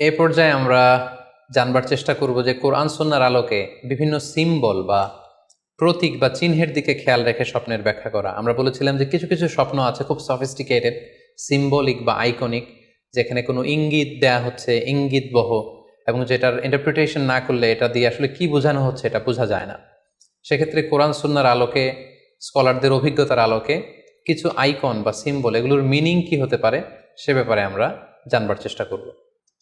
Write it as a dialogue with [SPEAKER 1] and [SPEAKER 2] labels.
[SPEAKER 1] এ পর্যায়ে আমরা জানবার চেষ্টা করব যে কোরআন সন্ন্যার আলোকে বিভিন্ন সিম্বল বা প্রতীক বা চিহ্নের দিকে খেয়াল রেখে স্বপ্নের ব্যাখ্যা করা। আমরা বলেছিলাম যে কিছু কিছু স্বপ্ন আছে খুব সফিস্টিকেটেড সিম্বলিক বা আইকনিক যেখানে কোনো ইঙ্গিত দেয়া হচ্ছে, ইঙ্গিত বহ, এবং যেটার ইন্টারপ্রিটেশন না করলে এটা দিয়ে আসলে কি বোঝানো হচ্ছে এটা বোঝা যায় না। সেক্ষেত্রে কোরআন সুন্নার আলোকে স্কলারদের অভিজ্ঞতার আলোকে কিছু আইকন বা সিম্বল এগুলোর মিনিং কি হতে পারে সে ব্যাপারে আমরা জানবার চেষ্টা করব।